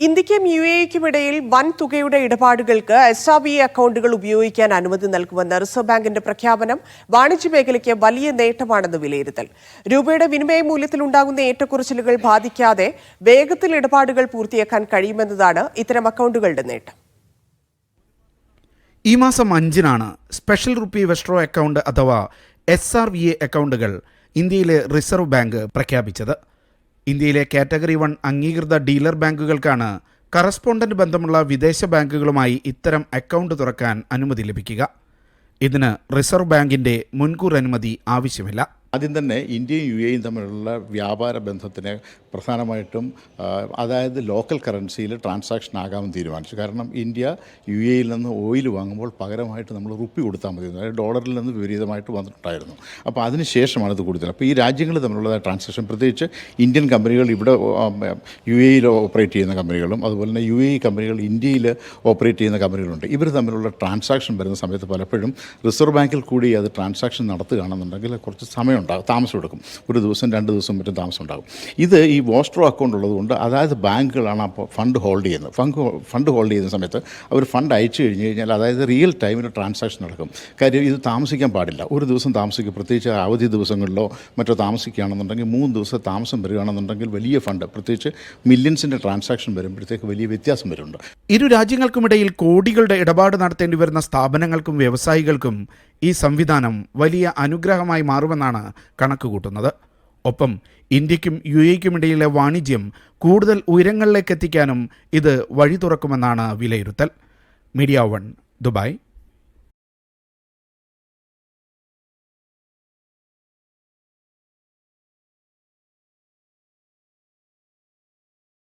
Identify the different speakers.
Speaker 1: ഇന്ത്യക്കും യു എക്കും ഇടയിൽ വൻ തുകയുടെ ഇടപാടുകൾക്ക് എസ് ആർ ബി അക്കൗണ്ടുകൾ ഉപയോഗിക്കാൻ അനുമതി നൽകുമെന്ന റിസർവ് ബാങ്കിന്റെ പ്രഖ്യാപനം വാണിജ്യ മേഖലയ്ക്ക് വലിയ നേട്ടമാണെന്ന് വിലയിരുത്തൽ. രൂപയുടെ വിനിമയ മൂല്യത്തിൽ ഉണ്ടാകുന്ന ഏറ്റക്കുറച്ചിലുകൾ ബാധിക്കാതെ വേഗത്തിൽ ഇടപാടുകൾ പൂർത്തിയാക്കാൻ കഴിയുമെന്നതാണ് ഇത്തരം അക്കൗണ്ടുകളുടെ നേട്ടം.
Speaker 2: ഈ മാസം അഞ്ചിനാണ് സ്പെഷ്യൽ റുപ്പി വെസ്ട്രോ അക്കൗണ്ട് അഥവാ എസ് ആർ വി എ അക്കൗണ്ടുകൾ ഇന്ത്യയിലെ റിസർവ് ബാങ്ക് പ്രഖ്യാപിച്ചത്. ഇന്ത്യയിലെ കാറ്റഗറി വൺ അംഗീകൃത ഡീലർ ബാങ്കുകൾക്കാണ് കറസ്പോണ്ടന്റ് ബന്ധമുള്ള വിദേശ ബാങ്കുകളുമായി ഇത്തരം അക്കൗണ്ട് തുറക്കാൻ അനുമതി ലഭിക്കുക. ഇതിന് റിസർവ് ബാങ്കിന്റെ മുൻകൂർ അനുമതി ആവശ്യമില്ല.
Speaker 3: ആദ്യം തന്നെ ഇന്ത്യയും യു എയും തമ്മിലുള്ള വ്യാപാര ബന്ധത്തിന് പ്രധാനമായിട്ടും അതായത് ലോക്കൽ കറൻസിയിൽ ട്രാൻസാക്ഷൻ ആകാമെന്ന് തീരുമാനിച്ചു. കാരണം ഇന്ത്യ യു എയിൽ നിന്ന് ഓയിൽ വാങ്ങുമ്പോൾ പകരമായിട്ട് നമ്മൾ റുപ്പി കൊടുത്താൽ മതി. അതായത് ഡോളറിൽ നിന്ന് വിപരീതമായിട്ട് വന്നിട്ടുണ്ടായിരുന്നു. അപ്പോൾ അതിന് ശേഷമാണ് ഇത് കൂടുതൽ. അപ്പോൾ ഈ രാജ്യങ്ങൾ തമ്മിലുള്ള ട്രാൻസാക്ഷൻ പ്രത്യേകിച്ച് ഇന്ത്യൻ കമ്പനികൾ ഇവിടെ യു എയിൽ ഓപ്പറേറ്റ് ചെയ്യുന്ന കമ്പനികളും അതുപോലെ തന്നെ യു എ കമ്പനികൾ ഇന്ത്യയിൽ ഓപ്പറേറ്റ് ചെയ്യുന്ന കമ്പനികളുണ്ട്. ഇവർ തമ്മിലുള്ള ട്രാൻസാക്ഷൻ വരുന്ന സമയത്ത് പലപ്പോഴും റിസർവ് ബാങ്കിൽ കൂടി അത് ട്രാൻസാക്ഷൻ നടത്തുകയാണെന്നുണ്ടെങ്കിൽ കുറച്ച് സമയമുണ്ടാകും താമസം എടുക്കും. ഒരു ദിവസം രണ്ട് ദിവസം മറ്റും താമസം ഉണ്ടാകും. ഇത് ഈ വോസ്ട്രോ അക്കൗണ്ട് ഉള്ളതുകൊണ്ട് അതായത് ബാങ്കുകളാണ് അപ്പോൾ ഫണ്ട് ഹോൾഡ് ചെയ്യുന്നത്. ഫണ്ട് ഫണ്ട് ഹോൾഡ് ചെയ്യുന്ന സമയത്ത് അവർ ഫണ്ട് അയച്ചു കഴിഞ്ഞ് കഴിഞ്ഞാൽ അതായത് റിയൽ ടൈമിൽ ട്രാൻസാക്ഷൻ നടക്കും. കാര്യം ഇത് താമസിക്കാൻ പാടില്ല. ഒരു ദിവസം താമസിക്കും പ്രത്യേകിച്ച് അവധി ദിവസങ്ങളിലോ മറ്റോ താമസിക്കുകയാണെന്നുണ്ടെങ്കിൽ മൂന്ന് ദിവസം താമസം വരികയാണെന്നുണ്ടെങ്കിൽ വലിയ ഫണ്ട് പ്രത്യേകിച്ച് മില്യൺസിന്റെ ട്രാൻസാക്ഷൻ വരുമ്പോഴത്തേക്ക് വലിയ വ്യത്യാസം വരുന്നുണ്ട്.
Speaker 2: ഇരു രാജ്യങ്ങൾക്കുമിടയിൽ കോടികളുടെ ഇടപാട് നടത്തേണ്ടി വരുന്ന സ്ഥാപനങ്ങൾക്കും വ്യവസായികൾക്കും ഈ സംവിധാനം വലിയ അനുഗ്രഹമായി മാറുമെന്നാണ് കണക്കുകൂട്ടുന്നത്. ഒപ്പം ഇന്ത്യക്കും യു എക്കുമിടയിലെ വാണിജ്യം കൂടുതൽ ഉയരങ്ങളിലേക്ക് എത്തിക്കാനും ഇത് വഴി തുറക്കുമെന്നാണ് വിലയിരുത്തൽ. Media one Dubai.